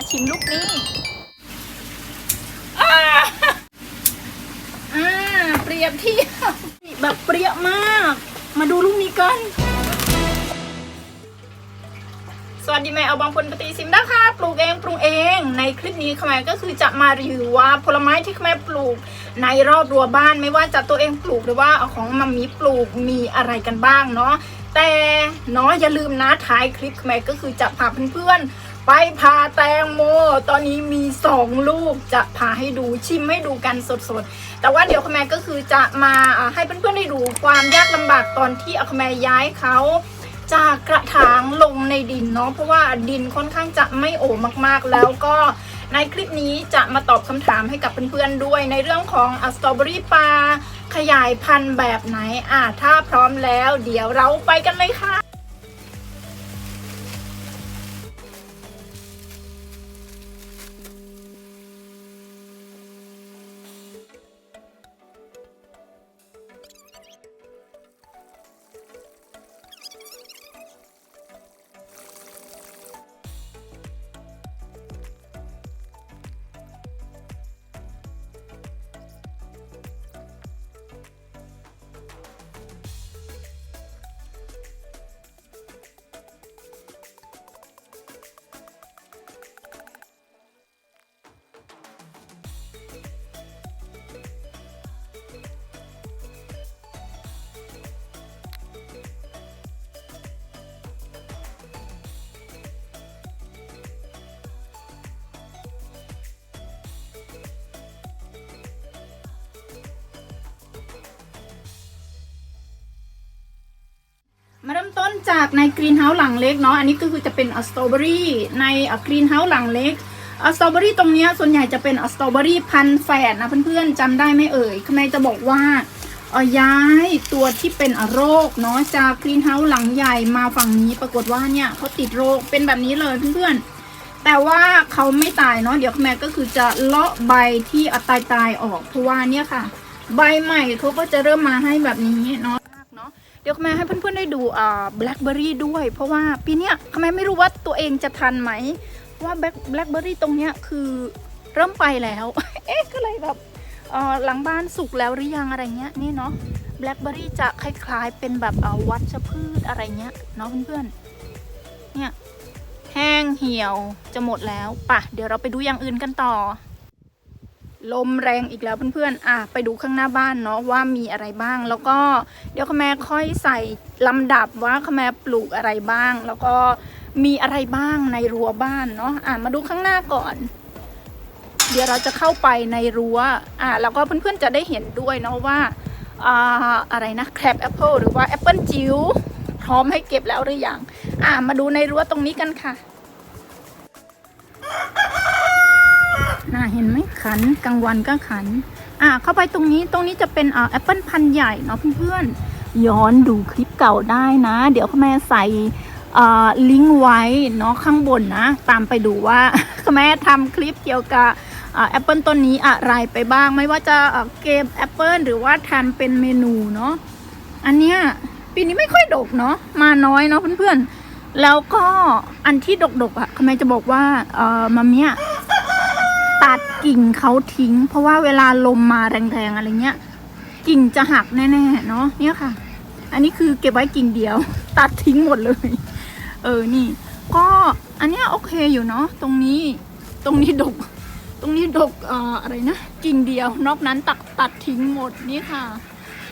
มาชิมลูกนี้อ่าอ่าเปรียบเทียบแบบเปรี้ยมาก มาดูลูกนี้กัน สวัสดีแม่เอาบางคนปฏิสิมนะคะปลูกเองปรุงเองในคลิปนี้ขมายก็คือจะมารีวิวว่าผลไม้ที่ขมายปลูก ในรอบรั้วบ้านไม่ว่าจะตัวเองปลูกหรือว่าเอาของมัมมี่ปลูกมีอะไรกันบ้างเนาะแต่เนาะอย่าลืมนะท้ายคลิปขมายก็คือจะพาเพื่อนๆ ไปพาแตงโม ตอนนี้มีสองลูกจะพาให้ดูชิมให้ดูกันสดๆ แต่ว่าเดี๋ยวขมายก็คือจะมาให้เพื่อนๆได้ดูความยากลำบากตอนที่เอาขมย้ายเขาจากกระถางลงในดินเนาะเพราะว่าดินค่อนข้างจะไม่โอมากๆ แล้วก็ในคลิปนี้จะมาตอบคำถามให้กับเพื่อนๆด้วย ในเรื่องของสตรอเบอรี่ปลาขยายพันธุ์แบบไหนอะถ้าพร้อมแล้ว เดี๋ยวเราไปกันเลยค่ะ มาเริ่มต้นจากในกรีนเฮาส์หลังเล็กเนาะอันนี้ก็คือจะเป็นสตรอเบอรี่ในกรีนเฮาส์หลังเล็กสตรอเบอรี่ตรงนี้ส่วนใหญ่จะเป็นสตรอเบอรี่พันแฝดนะเพื่อนๆจำได้ไหมเอ่ยคุณแม่จะบอกว่าอ่อย้ายตัวที่เป็นโรคเนาะจากกรีนเฮาส์หลังใหญ่มาฝั่งนี้ปรากฏว่าเนี่ยเขาติดโรคเป็นแบบนี้เลยเพื่อนๆ แต่ว่าเขาไม่ตายเนาะเดี๋ยวแม่ก็คือจะเลาะใบที่ตายตายๆออกเพราะว่าเนี่ยค่ะ ใบใหม่เขาก็จะเริ่มมาให้แบบนี้เนาะ ดี๋ยวแม่ให้เพื่อนๆได้ดูอ่าแบล็คเบอรี่ด้วย เพราะว่าปีเนี้ยแม่ไม่รู้ว่าตัวเองจะทันไหมว่าแบล็คแบล็คเบอรี่ตรงเนี้ยคือเริ่มไปแล้ว เอ๊ะก็เลยแบบอ่อหลังบ้านสุกแล้วหรือยังอะไรเงี้ยนี่เนาะแบล็คเบอรี่จะคล้าย ๆ เป็นแบบอ่อวัชพืชอะไรเงี้ยเนาะเพื่อนๆเนี่ยแห้งเหี่ยวจะหมดแล้วป่ะเดี๋ยวเราไปดูอย่างอื่นกันต่อ ลมแรงอีกแล้วเพื่อนๆ อะไปดูข้างหน้าบ้านเนาะว่ามีอะไรบ้าง แล้วก็เดี๋ยวขแม่ค่อยใส่ลำดับว่าขแม่ปลูกอะไรบ้าง แล้วก็มีอะไรบ้างในรั้วบ้านเนาะ อะมาดูข้างหน้าก่อน เดี๋ยวเราจะเข้าไปในรั้ว อะแล้วก็เพื่อนๆจะได้เห็นด้วยเนาะว่าอ่าอะไรนะแครบแอปเปิลหรือว่าแอปเปิลจิ๋วพร้อมให้เก็บแล้วหรือยัง อะมาดูในรั้วตรงนี้กันค่ะ น่าเห็นไหมขันกลางวันก็ขัน อ่าเข้าไปตรงนี้ตรงนี้จะเป็นอ่าแอปเปิลพันธุ์ใหญ่เนาะเพื่อนๆย้อนดูคลิปเก่าได้นะ เดี๋ยวแม่ใส่อ่าลิงก์ไว้เนาะข้างบนนะ ตามไปดูว่าแม่ทำคลิปเกี่ยวกับอ่าแอปเปิลต้นนี้อะไรไปบ้าง ไม่ว่าจะเก็บแอปเปิลหรือว่าทำเป็นเมนูเนาะอันเนี้ยปีนี้ไม่ค่อยดกเนาะมาน้อยเนาะเพื่อนๆแล้วก็อันที่ดกๆอะแม่จะบอกว่าเอ่อมัมเนี้ย ตัดกิ่งเขาทิ้ง เพราะว่าเวลาลมมาแรงๆอะไรเงี้ย กิ่งจะหักแน่ๆเนาะเนี่ยค่ะ อันนี้คือเก็บไว้กิ่งเดียว ตัดทิ้งหมดเลย เออนี่ ก็อันเนี้ยโอเคอยู่เนาะตรงนี้ตรงนี้ดก ตรงนี้ดกเอ่ออะไรนะกิ่งเดียว นอกนั้นตัดตัดทิ้งหมดนี่ค่ะ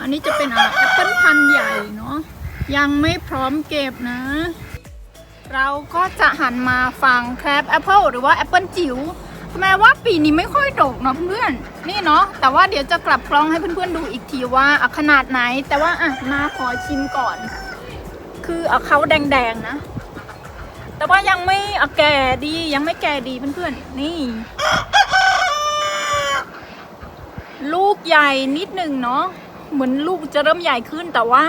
อันนี้จะเป็นแอปเปิลพันธุ์ใหญ่เนาะยังไม่พร้อมเก็บนะ เราก็จะหันมาฟังแครบแอปเปิลหรือว่าแอปเปิลจิ๋ว แม้ว่าปีนี้ไม่ค่อยดกเนาะเพื่อนๆนี่เนาะแต่ว่าเดี๋ยวจะกลับกล้องให้เพื่อนๆดูอีกทีว่าอขนาดไหน แต่ว่าอะมาขอชิมก่อน คืออะเขาแดงๆนะ แต่ว่ายังไม่อะแก่ดียังไม่แก่ดีเพื่อนๆนี่ ลูกใหญ่นิดหนึ่งเนาะเหมือนลูกจะเริ่มใหญ่ขึ้นแต่ว่า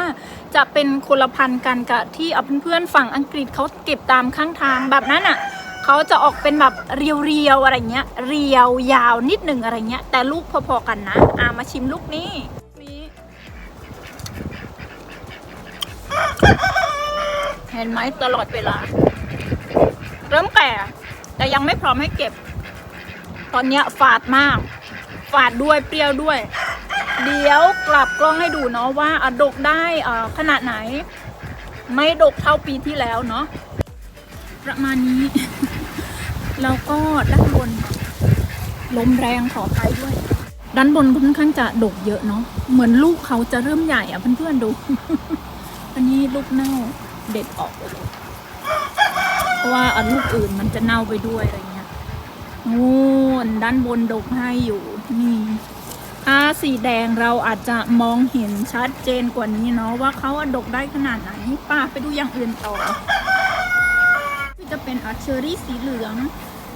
จะเป็นคนละพันธุ์กันกับที่เอาเพื่อนๆฝั่งอังกฤษเขาเก็บตามข้างทางแบบนั้นอะ เขาจะออกเป็นแบบเรียวๆอะไรเงี้ย เรียวยาวนิดหนึ่งอะไรเงี้ย แต่ลูกพอๆกันนะ อ่ามาชิมลูกนี้นี้เห็นไหมตลอดเวลา เริ่มแก่แต่ยังไม่พร้อมให้เก็บ ตอนเนี้ยฝาดมาก ฝาดด้วยเปรี้ยวด้วย เดี๋ยวกลับกล้องให้ดูเนาะว่าอดกได้อ่าขนาดไหน ไม่ดกเท่าปีที่แล้วเนาะประมาณนี้ แล้วก็ด้านบนลมแรงขออภัยด้วย ด้านบนค่อนข้างจะดกเยอะเนาะเหมือนลูกเขาจะเริ่มใหญ่อะเพื่อนๆดู อันนี้ลูกเน่าเด็ดออกไปเลยเพราะว่าอันลูกอื่นมันจะเน่าไปด้วยอะไรเงี้ยโอ้นด้านบนดกให้อยู่นี่ถ้าสีแดงเราอาจจะมองเห็นชัดเจนกว่านี้เนาะว่าเขาอดกได้ขนาดไหนป้าไปดูอย่างอื่นต่อจะเป็นอาเชอรี่สีเหลือง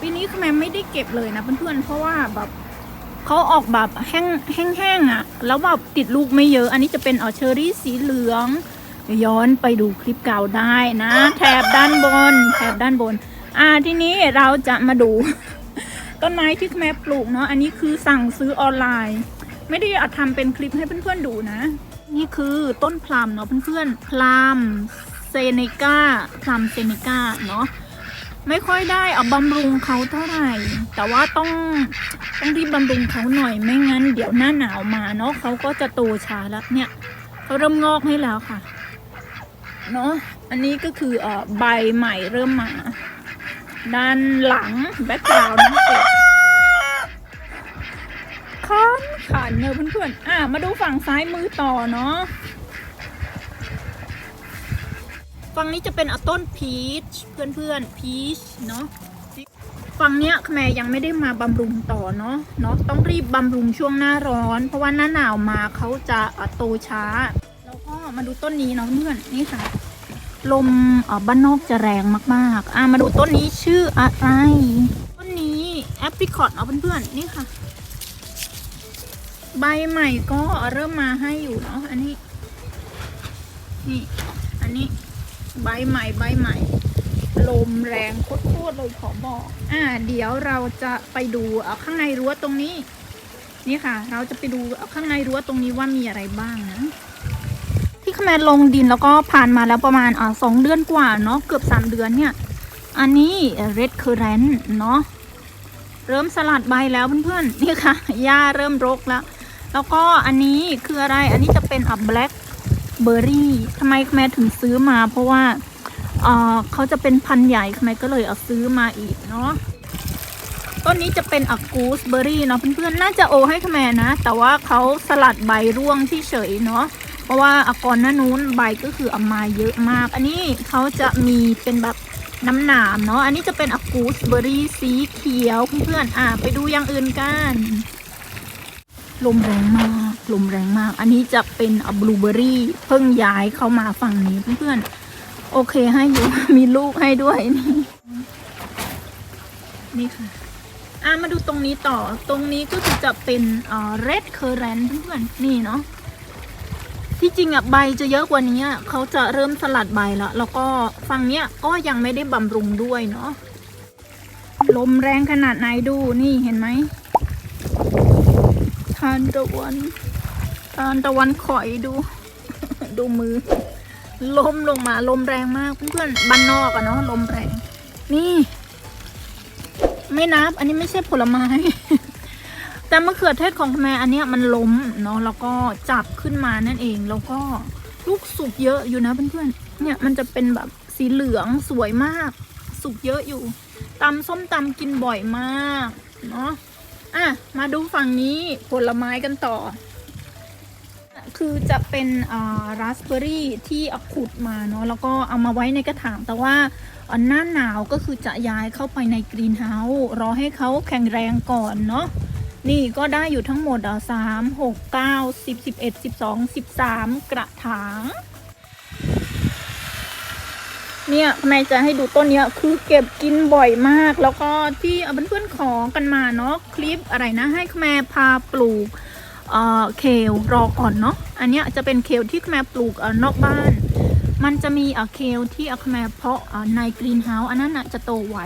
ปีนี้คือแม่ไม่ได้เก็บเลยนะเพื่อนๆเพราะว่าแบบเขาออกแบบแห้งแห้งๆอะ่ะ แล้วแบบติดลูกไม่เยอะ อันนี้จะเป็นอาเชอรี่สีเหลือง ย้อนไปดูคลิปเก่าได้นะ แถบด้านบน แถบด้านบน อ่าทีนี้เราจะมาดู ต้นไม้ที่แม่ปลูกเนาะอันนี้คือสั่งซื้อออนไลน์ ไม่ได้เอาทำเป็นคลิปให้เพื่อนๆดูนะ นี่คือต้นพลัมเนาะเพื่อนๆพลัมเซเนกาพลัมเซเนกาเนาะ ไม่ค่อยได้เอาบำรุงเขาเท่าไหร่ แต่ว่าต้องต้องรีบบำรุงเขาหน่อยไม่งั้น เดี๋ยวหน้าหนาวมาเนาะเขาก็จะโตช้าแล้วเนี่ยเขาเริ่มงอกให้แล้วค่ะเนาะอันนี้ก็คือเอ่อใบใหม่เริ่มมา ด้านหลังแบ็กกราวน์นะเก็บคันขันเนอะเพื่อนๆอะมาดูฝั่งซ้ายมือต่อเนาะ ฝั่งนี้จะเป็นต้นพีชเพื่อนๆพีชเนาะฝั่งเนี้ยแม่ยังไม่ได้มาบำรุงต่อเนาะเนาะต้องรีบบำรุงช่วงหน้าร้อน เพราะว่าหน้าหนาวมาเขาจะโตช้า แล้วก็มาดูต้นนี้เนาะเพื่อนนี่ค่ะ ลมอ่อบ้านนอกจะแรงมากๆอะมาดูต้นนี้ชื่ออะไร ต้นนี้แอปริคอตเนาะเพื่อนๆนี่ค่ะ ใบใหม่ก็เริ่มมาให้อยู่เนาะอันนี้นี่ ใบใหม่ใบใหม่ ลมแรงโคตรๆเลยขอบอก อ่า เดี๋ยวเราจะไปดูเอาข้างในรั้วตรงนี้ นี่ค่ะ เราจะไปดูเอาข้างในรั้วตรงนี้ว่ามีอะไรบ้างนะที่คแมนลงดินแล้วก็ผ่านมาแล้วประมาณอ่าสองเดือนกว่าเนาะเกือบสามเดือนเนี่ย อันนี้ red currant เนาะเริ่มสลัดใบแล้วเพื่อนๆนี่ค่ะหญ้าเริ่มรกแล้ว แล้วก็อันนี้คืออะไรอันนี้จะเป็นอะ black เบอร์รี่ทำไมแม่ถึงซื้อมา เพราะว่าเออเขาจะเป็นพันธุ์ใหญ่แม่ก็เลยเอาซื้อมาอีกเนาะต้นนี้จะเป็นอะกูสเบอร์รี่เนาะเพื่อนๆน่าจะโอให้แมนะ แต่ว่าเขาสลัดใบร่วงที่เฉยเนาะเพราะว่าอะก่อนหน้านู้นใบก็คือเอามาเยอะมาก อันนี้เขาจะมีเป็นแบบน้ำหนามเนาะอันนี้จะเป็นอะกูสเบอร์รี่สีเขียวเพื่อนๆอะไปดูอย่างอื่นกัน ลมแรงมากลมแรงมาก อันนี้จะเป็นบลูเบอรี่เพิ่งย้ายเข้ามาฝั่งนี้เพื่อนๆ โอเคให้อยู่ มีลูกให้ด้วยนี่ นี่ค่ะ อะมาดูตรงนี้ต่อ ตรงนี้ก็คือจะเป็นเอ่อ red currant เพื่อนๆ นี่เนาะ ที่จริงอะใบจะเยอะกว่านี้เขาจะเริ่มสลัดใบแล้วแล้วก็ฝั่งเนี้ยก็ยังไม่ได้บำรุงด้วยเนาะ ลมแรงขนาดไหนดู นี่เห็นไหม ทานตะวันทานตะวันข่อยดู ดูมือลมลงมาลมแรงมากเพื่อนๆบ้านนอกอะเนาะลมแรง นี่ ไม่นับ อันนี้ไม่ใช่ผลไม้ แต่มะเขือเทศของแม่อันเนี้ยมันล้มเนาะแล้วก็จับขึ้นมานั่นเอง แล้วก็ลูกสุกเยอะอยู่นะเพื่อนๆเนี่ยมันจะเป็นแบบสีเหลืองสวยมาก สุกเยอะอยู่ตำส้มตำกินบ่อยมาก เนาะ อะ มาดูฝั่งนี้ผลไม้กันต่อ คือจะเป็นราสเบอร์รี่ที่เอาขุดมาเนาะแล้วก็เอามาไว้ในกระถางแต่ว่าอ่าหน้าหนาวก็คือจะย้ายเข้าไปในกรีนเฮาส์รอให้เขาแข็งแรงก่อนเนาะนี่ก็ได้อยู่ทั้งหมดอะสามหกเก้าสิบสิบเอ็ดสิบสองสิบสามกระถาง เนี่ยแม่จะให้ดูต้นเนี้ยคือเก็บกินบ่อยมาก แล้วก็ที่เอาเพื่อนๆขอกันมาเนาะคลิปอะไรนะให้แม่พาปลูกเอ่อเคลรอก่อนเนาะอันเนี้ยจะเป็นเคลที่แม่ปลูกเอ่อนอกบ้าน มันจะมีเอ่อเคลที่เอแม่เพาะเอ่อในกรีนเฮาส์อันนั้นอะจะโตไว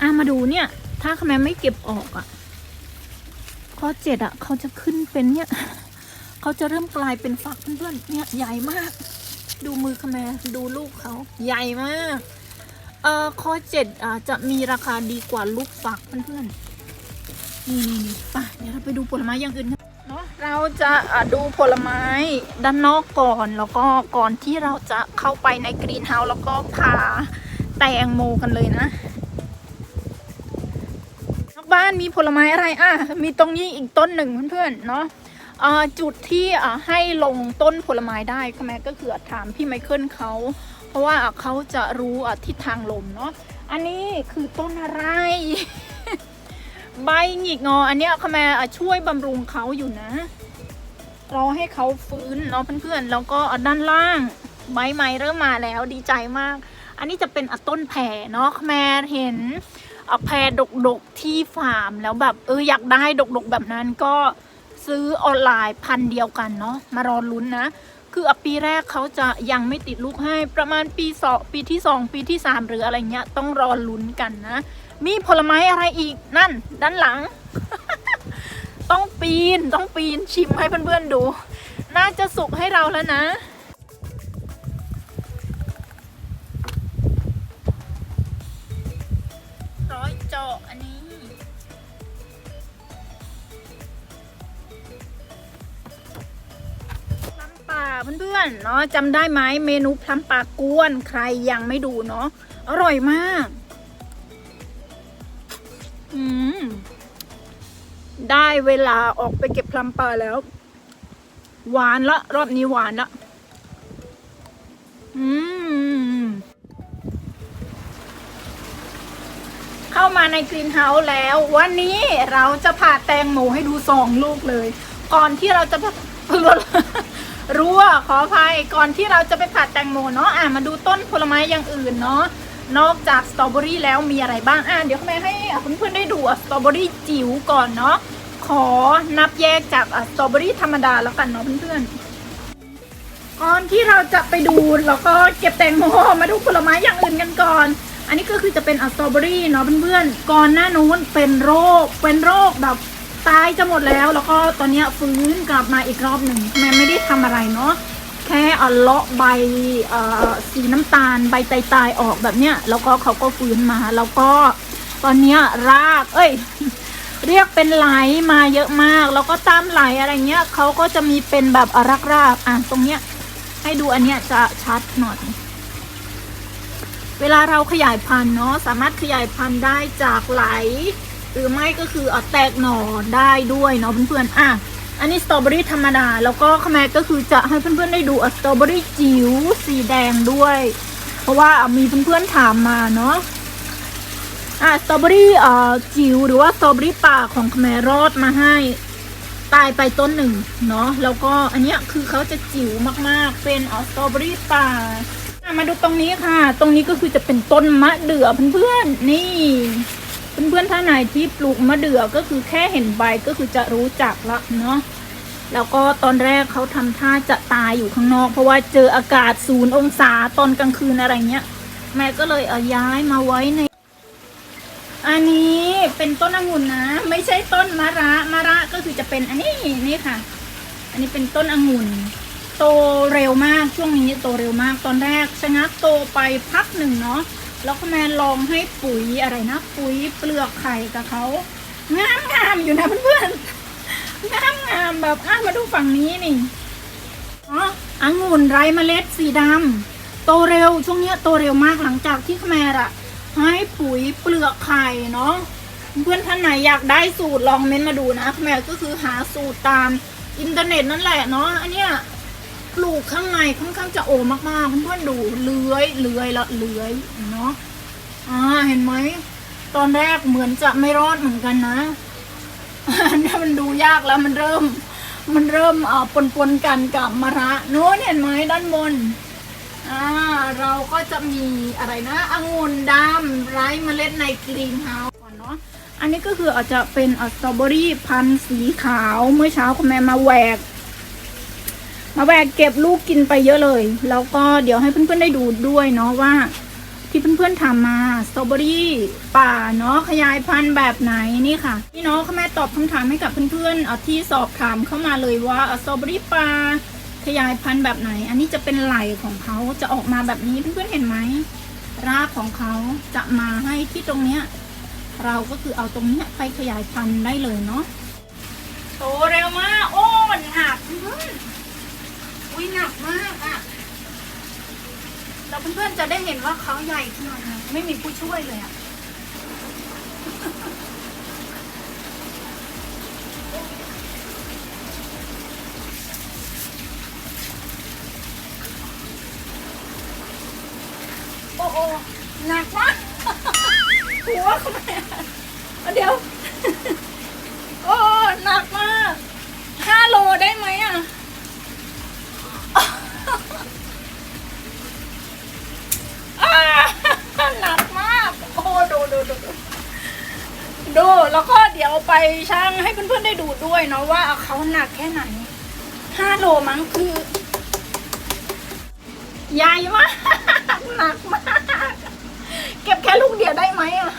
อะมาดูเนี่ย ถ้าแม่ไม่เก็บออกอะข้อเจ็ดอะเขาจะขึ้นเป็นเนี่ยเขาจะเริ่มกลายเป็นฝักเพื่อนๆเนี่ยใหญ่มาก ดูมือคแมดูลูกเขาใหญ่มาก เอ่อคอเจ็ดอ่าจะมีราคาดีกว่าลูกฟักเพื่อนๆนี่นี่นี่ไปเดี๋ยวเราไปดูผลไม้อย่างอื่นกันเนาะเราจะอ่าดูผลไม้ด้านนอกก่อนแล้วก็ก่อนที่เราจะเข้าไปในกรีนเฮาส์แล้วก็พาแตงโมกันเลยนะนอกบ้านมีผลไม้อะไรอะมีตรงนี้อีกต้นหนึ่งเพื่อนๆเนาะ จุดที่ให้ลงต้นผลไม้ได้ก็แม่ก็คือถามพี่ไมเคิลเขา เพราะว่าเขาจะรู้ทิศทางลมเนาะอันนี้คือต้นอะไร ใบหงิกงอ อันเนี้ยคแม่อ่ช่วยบำรุงเขาอยู่นะรอให้เขาฟื้นเนาะเพื่อนๆแล้วก็ด้านล่างใบไม้เริ่มมาแล้วดีใจมาก อันนี้จะเป็นต้นแผ่เนาะแม่เห็นแพรดกๆที่ฟาร์มแล้วแบบเอออยากได้ดกๆแบบนั้นก็ ซื้อออนไลน์พันเดียวกันเนาะมารอลุ้นนะ คืออปีแรกเขาจะยังไม่ติดลูกให้ประมาณปีสองปีที่สองปีที่สามหรืออะไรเงี้ยต้องรอลุ้นกันนะ มีผลไม้อะไรอีกนั่น ด้านหลัง ต้องปีนต้องปีนชิมให้เพื่อนๆดู น่าจะสุกให้เราแล้วนะ เพื่อนๆเนาะจำได้ไหมเมนูพลัมป่ากวนใครยังไม่ดูเนาะอร่อยมากอืมได้เวลาออกไปเก็บพลัมป่าแล้ว หวานละ รอบนี้หวานละอืมเข้ามาในกรีนเฮาส์แล้ว วันนี้เราจะผ่าแตงโมให้ดูสองลูกเลย ก่อนที่เราจะ รู้ว่าขออภัยก่อนที่เราจะไปผัดแตงโมเนาะอะมาดูต้นผลไม้อย่างอื่นเนาะนอกจากสตรอเบอรี่แล้วมีอะไรบ้างอะเดี๋ยวแม่ให้เพื่อนๆได้ดูสตรอเบอรี่จิ๋วก่อนเนาะขอนับแยกจากสตรอเบอรี่ธรรมดาแล้วกันเนาะเพื่อนๆก่อนที่เราจะไปดูแล้วก็เก็บแตงโมมาดูผลไม้อย่างอื่นกันก่อน อันนี้ก็คือจะเป็นสตรอเบอรี่เนาะเพื่อนๆก่อนหน้านู้นเป็นโรคเป็นโรคแบบ ตายจะหมดแล้ว แล้วก็ตอนนี้ฟื้นกลับมาอีกรอบหนึ่งแม่ไม่ได้ทำอะไรเนาะแค่เอาเลาะใบสีน้ำตาลใบตายๆออกแบบเนี้ยแล้วก็เขาก็ฟื้นมา แล้วก็ตอนนี้ราก เอ้ย เรียกเป็นไหลมาเยอะมาก แล้วก็ตามไหลอะไรเงี้ยเขาก็จะมีเป็นแบบรากรากอะตรงเนี้ย ให้ดูอันเนี้ยจะชัดหน่อยเวลาเราขยายพันธุ์เนาะสามารถขยายพันธุ์ได้จากไหล หรือไม่ก็คือเอาแตกหน่อได้ด้วยเนาะเพื่อนๆอะอันนี้สตรอเบอรี่ธรรมดา แล้วก็ขแมก็คือจะให้เพื่อนๆได้ดูสตรอเบอรี่จิ๋วสีแดงด้วย เพราะว่ามีเพื่อนๆถามมาเนาะอะสตรอเบอรี่เอ่อจิ๋วหรือว่าสตรอเบอรี่ป่าของขแมรอดมาให้ตายไปต้นหนึ่งเนาะแล้วก็อันเนี้ยคือเขาจะจิ๋วมากๆ เป็นอะสตรอเบอรี่ป่ามาดูตรงนี้ค่ะ ตรงนี้ก็คือจะเป็นต้นมะเดื่อเพื่อนๆนี่ เพื่อนๆท่านไหนที่ปลูกมะเดื่อก็คือแค่เห็นใบก็คือจะรู้จักละเนาะแล้วก็ตอนแรกเขาทำท่าจะตายอยู่ข้างนอก เพราะว่าเจออากาศศูนย์องศาตอนกลางคืนอะไรเงี้ย แม่ก็เลยเอาย้ายมาไว้ใน อันนี้เป็นต้นองุ่นนะ ไม่ใช่ต้นมะระมะระก็คือจะเป็นอันนี้นี่ค่ะ อันนี้เป็นต้นองุ่น โตเร็วมากช่วงนี้โตเร็วมากตอนแรกชะงักโตไปพักหนึ่งเนาะ แล้วก็แม่ลองให้ปุ๋ยอะไรนะ ปุ๋ยเปลือกไข่กับเขางามงามๆอยู่นะเพื่อนๆงามงามๆแบบอะมาดูฝั่งนี้นี่อ๋อองุ่นไร้เมล็ดสีดำโตเร็วช่วงเนี้ยโตเร็วมากหลังจากที่แม่อะให้ปุ๋ยเปลือกไข่เนาะเพื่อนท่านไหนอยากได้สูตรลองเม้นต์มาดูนะแม่ก็คือหาสูตรตามอินเทอร์เน็ตนั่นแหละเนาะอันเนี้ย ปลูกข้างในค่อนข้างจะโอมากๆเพื่อนๆดูเลื้อยเลื้อยละเลื้อยเนาะอ่าเห็นไหมตอนแรกเหมือนจะไม่รอดเหมือนกันนะอันนี้มันดูยากแล้วมันเริ่ม มันเริ่มเอ่อปนปนๆกันกับมะระโน้นเห็นไหมด้านบนอ่าเราก็จะมีอะไรนะองุ่นดำไร้เมล็ดในกรีนเฮาส์ก่อนเนาะอันนี้ก็คืออาจจะเป็นสตรอเบอรี่พันธุ์สีขาวเมื่อเช้าคุณแม่มาแหวก มาแวกเก็บลูกกินไปเยอะเลย แล้วก็เดี๋ยวให้เพื่อนๆได้ดูด้วยเนาะว่า ที่เพื่อนๆถามาสตรอเบอรี่ป่าเนาะขยายพันธุ์แบบไหนนี่ค่ะนี่เนาะคุณแม่ตอบคำถามให้กับเพื่อนๆเอาที่สอบถามเข้ามาเลยว่าสตรอเบอรี่ป่าขยายพันธุ์แบบไหน อันนี้จะเป็นไหลของเขาจะออกมาแบบนี้เพื่อนๆเห็นไหมรากของเขาจะมาให้ที่ตรงเนี้ยเราก็คือเอาตรงเนี้ยไปขยายพันธุ์ได้เลยเนาะโตเร็วมากโอ้หนักเพื่อน อุ้ยหนักมากอะเราเพื่อนๆจะได้เห็นว่าเขาใหญ่ขนาดไหนไม่มีผู้ช่วยเลยอะ โอ้โอ้หนักมาก หัวเขาแม่เดี๋ยว โอ้หนักมากห้าโลได้ไหมอะ อ่าหนักมาก โอ้ดูดูดูดู ดู แล้วก็เดี๋ยวไปช่างให้เพื่อนๆได้ดูด้วยเนาะว่าเขาหนักแค่ไหนห้าโลมั้งคือ ใหญ่มากหนักมากเก็บแค่ลูกเดียวได้ไหมอะ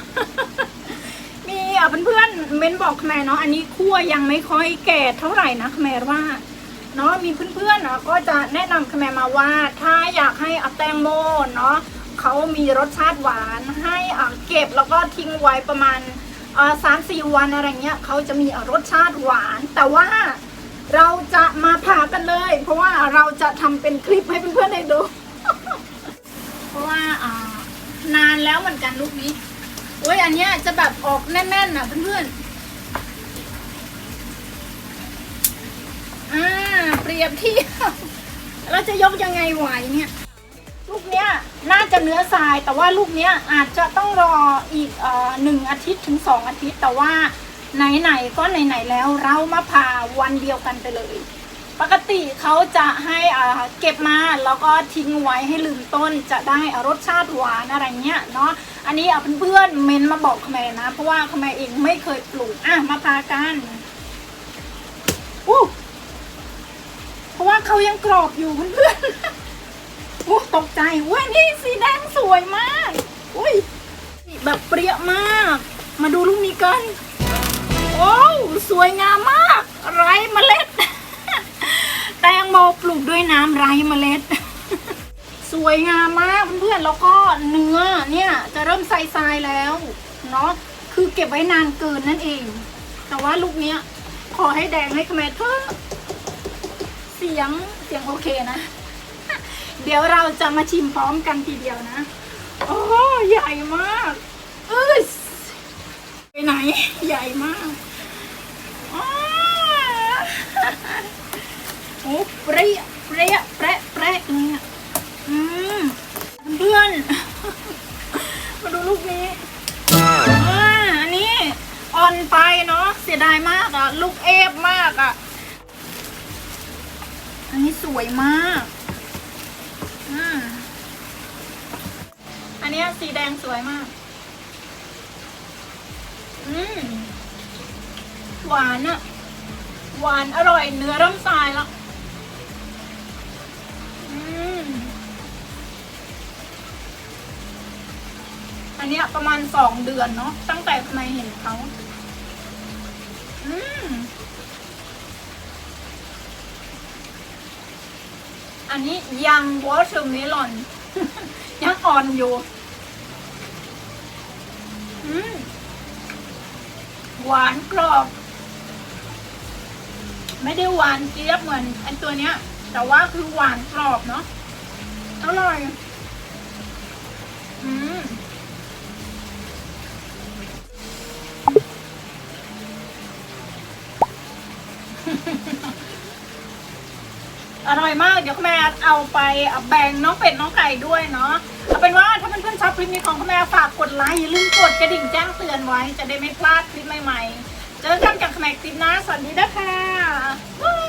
มีอะเพื่อนๆเม้นบอกแม่เนาะอันนี้คั่วยังไม่ค่อยแก่เท่าไหร่นะแม่ว่าเนาะมีเพื่อนๆอะก็จะแนะนำแม่มาว่า ถ้าอยากให้อะแตงโมเนาะเขามีรสชาติหวานให้อะเก็บแล้วก็ทิ้งไว้ประมาณ สามสี่วันอะไรเงี้ยเขาจะมีรสชาติหวาน แต่ว่าเราจะมาผ่ากันเลย เพราะว่าเราจะทำเป็นคลิปให้เพื่อนๆได้ดู เพราะว่านานแล้วเหมือนกันลูกนี้โอ้ยอันเนี้ยจะแบบออกแน่นๆนะเพื่อนๆอ่าเปรียบเทียบเราจะยกยังไงไหวเนี่ย ลูกเนี้ยน่าจะเนื้อทราย แต่ว่าลูกเนี้ยอาจจะต้องรออีกเอ่อหนึ่งอาทิตย์ถึงสองอาทิตย์ แต่ว่าไหนๆก็ไหนๆแล้วเรามาผ่าวันเดียวกันไปเลย ปกติเขาจะให้อ่าเก็บมาแล้วก็ทิ้งไว้ให้ลืมต้นจะได้อ่ารสชาติหวานอะไรเงี้ยเนาะอันนี้เอาเพื่อนๆเมนมาบอกขแมนะ เพราะว่าขแมเองไม่เคยปลูกอะมาพากันอู้เพราะว่าเขายังกรอบอยู่เพื่อนๆ อ้ตกใจเว้ยนี่สีแดงสวยมาก อุ้ยแบบเปรี้ยมาก มาดูลูกนี้กัน โอ้สวยงามมาก ไร้เมล็ด แตงโมปลูกด้วยน้ำไร้เมล็ด สวยงามมากเพื่อนๆแล้วก็เนื้อเนี่ยจะเริ่มใสๆแล้วเนาะคือเก็บไว้นานเกินนั่นเอง แต่ว่าลูกเนี้ยขอให้แดงให้ขแมเถอะเสียงเสียงโอเคนะ เดี๋ยวเราจะมาชิมพร้อมกันทีเดียวนะ โอ้ใหญ่มากเอ้ยไปไหน ใหญ่มากอ้าโอ้เปรี้ยเปรี้ยแปะแปะเลยอะอืมเพื่อน มาดูลูกนี้อ่าอันนี้อ่อนไปเนาะเสียดายมากอะลูกเอฟมากอะอันนี้สวยมาก อืม อันนี้สีแดงสวยมาก อืมหวานอะหวานอร่อยเนื้อเริ่มทรายล้วอืมอันนี้ประมาณสองเดือนเนาะตั้งแต่ทำไมเห็นเขาอืมอันนี้ยังวอเตอร์เมลอนยังอ่อนอยู่ อืม หวานกรอบ ไม่ได้หวานเจี๊ยบเหมือนอันตัวเนี้ย แต่ว่าคือหวานกรอบเนาะอร่อย อืม อร่อยมากเดี๋ยวคุณแม่เอาไปแบ่งน้องเป็ดน้องไก่ด้วยเนาะเอาเป็นว่าถ้าเพื่อนๆชอบคลิปนี้ของคุณแม่ฝากกดไลค์อย่าลืมกดกระดิ่งแจ้งเตือนไว้ จะได้ไม่พลาดคลิปใหม่ๆ เจอกันกับคุณแม่คลิปหน้าสวัสดีนะคะ